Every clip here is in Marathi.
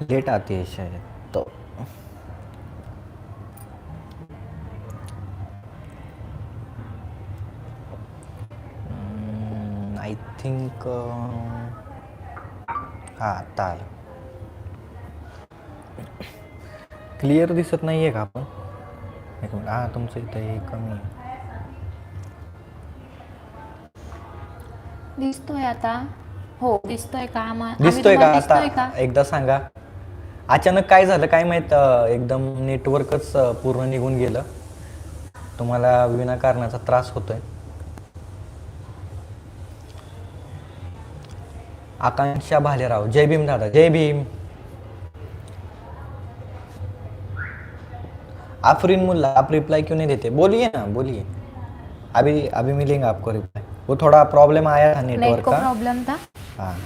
लेट आती है शायद तो। आई थिंक हां आता आलं क्लिअर दिसत नाही आहे का आपण? एक मिनिट हां तुमचं इथं हे कमी आहे. दिसतोय आता. हो दिसतोय का? आम्हा- आम्ही दिसतोय का तुम्हाला दिसतोय का? एकदा सांगा. अचानक काय झालं काय माहीत अं, एकदम नेटवर्कच अं, पूर्ण निघून गेलं. तुम्हाला विनाकारणाचा त्रास होतोय. आकांक्षा भालेराव जय भीम दादा जय भीम. आफरीन मुल्ला आप रिप्लाई क्यों नहीं देते? बोलिए ना बोलिए. अभी अभी मिलेंगे आपको रिप्लाई वो थोड़ा प्रॉब्लम आया था नेट नेटवर्क को का. प्रॉब्लम था? हाँ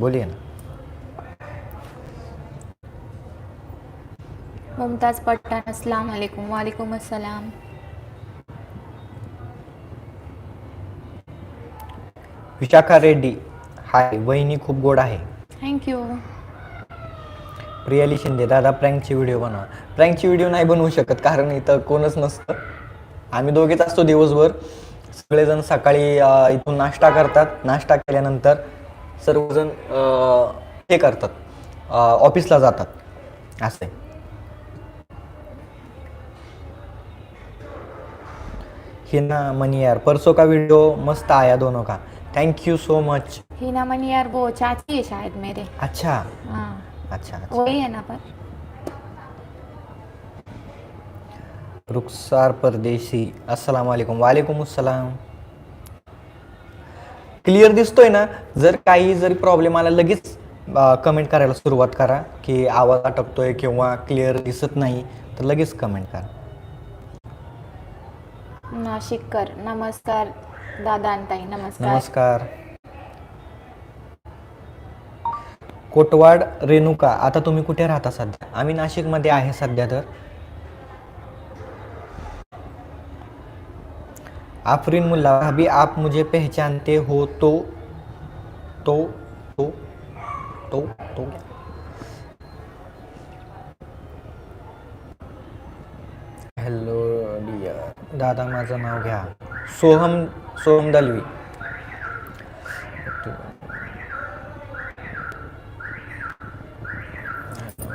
बोलिए ना. मुमताज पठाण अस्सलाम वालेकुम. वालेकुम अस्सलाम. विशाखा रेड्डी. हाय वहिनी खूप गोड आहे. थँक्यू प्रियाली शिंदे दादा प्रँकची व्हिडिओ बनवा. प्रँकची व्हिडिओ नाही बनवू शकत कारण इथं कोणच नसतं. आम्ही दोघेच असतो दिवसभर. सगळेजण सकाळी इथून नाश्ता करतात. नाश्ता केल्यानंतर सर्वजण हे करतात. ऑफिसला जातात. असे हिना मनी यार परसों का वीडियो मस्त आया दोनों का। Thank you so much Hina Mani यार वो चाची है शायद मेरे। अच्छा। हाँ। अच्छा अच्छा। वही है ना पर। रुखसार परदेशी अस्सलाम वालेकुम वालेकुम अस्सलाम क्लिअर दिसतोय ना? जर काही जरी प्रॉब्लेम आला लगेच कमेंट करायला सुरुवात करा की आवाज अटकतोय किंवा क्लिअर दिसत नाही तर लगेच कमेंट करा. नाशिककर. नमस्कार दादा आणि ताई नमस्कार. नमस्कार. कोटवाड रेणुका आता तुम्ही कुठे राहता सध्या? आम्ही नाशिकमध्ये आहे सध्या तर. आफरीन मुल्ला अभी आप मुझे पहचानते हो तो तो तो तो तो. हॅलो दादा माझं नाव घ्या. सोहम सोहम दलवी.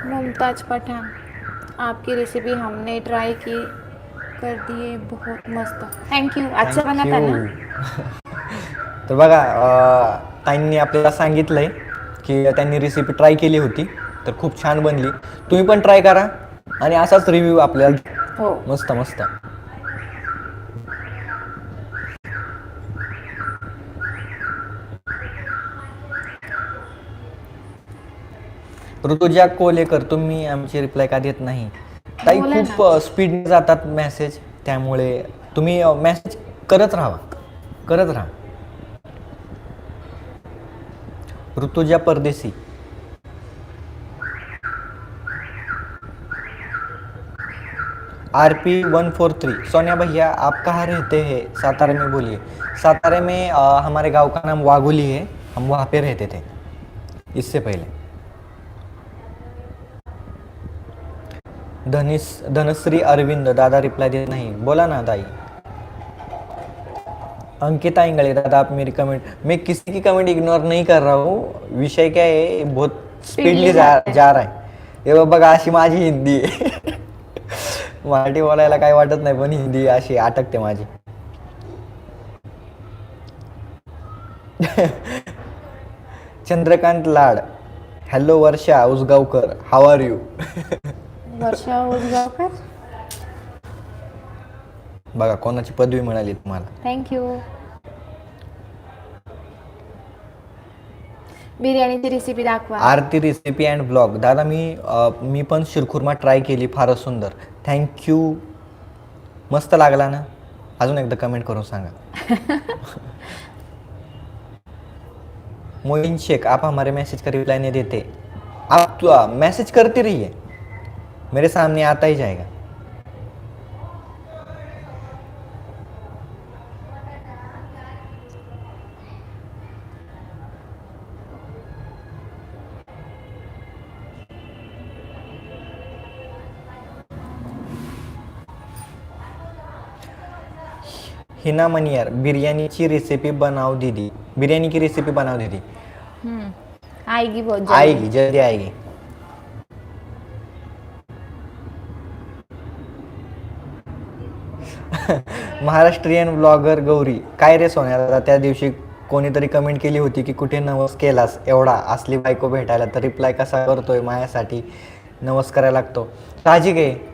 मुमताज पठान आपकी रेसिपी हमने ट्राई की कर दिए बहुत मस्त. थँक्यू अच्छा बना था ना? तर बघा ताईंनी आपल्याला सांगितलंय की त्यांनी रेसिपी ट्राय केली होती तर खूप छान बनली. तुम्ही पण ट्राय करा आणि असाच रिव्ह्यू आपल्याला हो. मस्त मस्त. ऋतुजा कोलेकर तुम्ही आमची रिप्लाय का देत नाही? ताई बोला खूप स्पीड जातात मेसेज त्यामुळे तुम्ही मेसेज करत राहा. करत राहा. Rutuja Pardesi R P one four three Sonia भैया आप कहाँ रहते हैं? सातारा में बोलिए. सातारे में अ, हमारे गांव का नाम वागुली है. हम वहाँ पे रहते थे इससे पहले. धनिस धनश्री अरविंद दादा रिप्लाई देत नहीं. बोला ना दाई अंकिता इंगले दादा आप मेरी कमेंट मैं किसी की कमेंट इग्नोर नहीं कर रहा हूँ. विषय क्या है? बहुत स्पीडली जा. जा रहा है. हे. बघा अशी माझी हिंदी आहे. मराठी बोलायला काय वाटत नाही पण हिंदी अशी अटकते माझी. Chandrakant Lad. Hello Varsha Usgaonkar. How are you Varsha Usgaonkar. बघा कोणाची पदवी मिळाली तुम्हाला? थँक्यू बिर्याणीची रेसिपी दाखवा. आरती रेसिपी अँड ब्लॉग दादा मी अ, मी पण शिरखुर्मा ट्राय केली फारच सुंदर. थँक्यू मस्त लागला ना? अजून एकदा कमेंट करून सांगा. मोइन शेख आप हमारे मैसेज का रिप्लाई नहीं देते? आप मैसेज करते रहिए. मेरे सामने आता ही जाएगा। हिना मनियर बिरयानीची रेसिपी बनाओ दीदी. बिरयानी की रेसिपी बनाओ दीदी हम्म, आएगी बहुत जल्दी। आएगी जल्दी आएगी. महाराष्ट्रीयन ब्लॉगर गौरी काय रे सोन्या त्या दिवशी कोणीतरी कमेंट केली होती की कुठे नवस केलास? एवढा असली बायको भेटायला तर रिप्लाय कसा करतोय माझ्यासाठी? नवस करायला लागतो. साहजिक आहे.